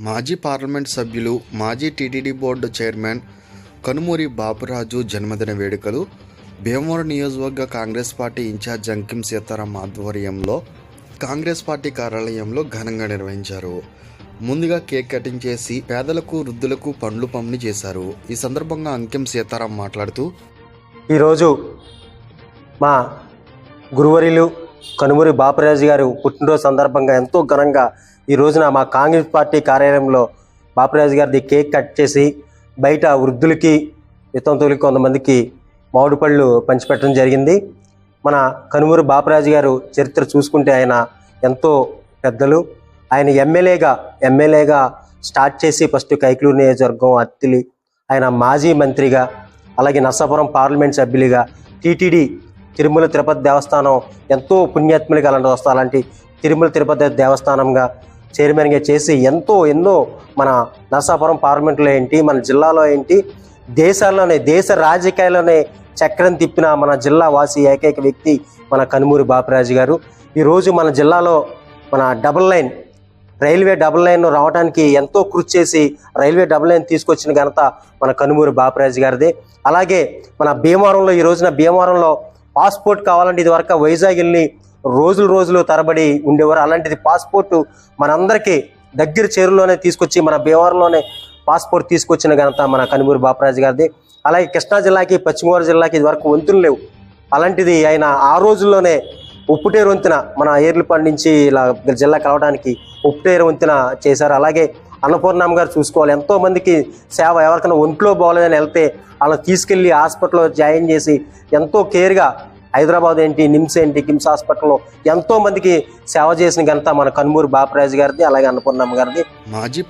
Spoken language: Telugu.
మాజీ పార్లమెంట్ సభ్యులు మాజీ TTD board chairman Kanumuri Bapuraju జన్మదిన వేడుకలు భీమవరం నియోజకవర్గ కాంగ్రెస్ పార్టీ ఇన్ఛార్జ్ అంకిం సీతారాం ఆధ్వర్యంలో కాంగ్రెస్ పార్టీ కార్యాలయంలో ఘనంగా నిర్వహించారు. ముందుగా కేక్ కటింగ్ చేసి పేదలకు వృద్ధులకు పండ్లు పంపిణీ చేశారు. ఈ సందర్భంగా అంకిం సీతారాం మాట్లాడుతూ ఈరోజు మా గురువరిలు కనుమూరి బాపరాజు గారు పుట్టినరోజు సందర్భంగా ఎంతో ఘనంగా ఈ రోజున మా కాంగ్రెస్ పార్టీ కార్యాలయంలో బాపరాజు గారిది కేక్ కట్ చేసి బయట వృద్ధులకి వితంతువులకి కొంతమందికి మామిడి పళ్ళు పంచిపెట్టడం జరిగింది. మన కనుమూరి బాపరాజు గారు చరిత్ర చూసుకుంటే ఆయన ఎంతో పెద్దలు. ఆయన ఎమ్మెల్యేగా ఎమ్మెల్యేగా స్టార్ట్ చేసి ఫస్ట్ కైకలూరు నియోజకవర్గం అత్తిలి. ఆయన మాజీ మంత్రిగా అలాగే నర్సాపురం పార్లమెంట్ సభ్యులుగా టీటీడీ తిరుమల తిరుపతి దేవస్థానం ఎంతో పుణ్యాత్ములుగా అలాంటి వస్తా. అలాంటి తిరుమల తిరుపతి దేవస్థానంగా చైర్మన్గా చేసి ఎంతో ఎన్నో మన నర్సాపురం పార్లమెంట్లో ఏంటి మన జిల్లాలో ఏంటి దేశాల్లోనే దేశ రాజకీయాల్లోనే చక్రం తిప్పిన మన జిల్లా వాసి ఏకైక వ్యక్తి మన కనుమూరి బాపరాజు గారు. ఈరోజు మన జిల్లాలో మన double line railway double line రావడానికి ఎంతో కృషి చేసి రైల్వే డబుల్ లైన్ తీసుకొచ్చిన ఘనత మన కనుమూరి బాపరాజు గారిదే. అలాగే మన భీమవరంలో ఈ రోజున భీమవరంలో పాస్పోర్ట్ కావాలంటే ఇది వరకు వైజాగ్ వెళ్ళి రోజులు రోజులు తరబడి ఉండేవారు. అలాంటిది పాస్పోర్ట్ మనందరికీ దగ్గర చేరులోనే తీసుకొచ్చి మన భీమవరంలోనే పాస్పోర్ట్ తీసుకొచ్చిన ఘనత మన కనుమూరి బాపరాజు గారిది. అలాగే కృష్ణా జిల్లాకి పశ్చిమ గోదావరి జిల్లాకి ఇది వరకు వంతులు లేవు. అలాంటిది ఆయన ఆ రోజుల్లోనే ఉప్పుటేరు వంతెన మన ఏర్లపాడు నుంచి ఇలా జిల్లా కలవడానికి ఉప్పుటేరు వంతెన చేశారు. అలాగే అన్నపూర్ణమ్మ గారు చూసుకోవాలి. ఎంతోమందికి సేవ ఎవరికైనా ఒంట్లో బాగోలేదని వెళ్తే వాళ్ళని తీసుకెళ్ళి హాస్పిటల్లో జాయిన్ చేసి ఎంతో కేర్గా హైదరాబాద్ ఏంటి నిమ్స్ ఏంటి కిమ్స్ హాస్పిటల్లో ఎంతో మందికి సేవ చేసిన ఘనత మన కన్మూరు బాపరాజు గారిది అలాగే అన్నపూర్ణమ్మ గారిది. మాజీ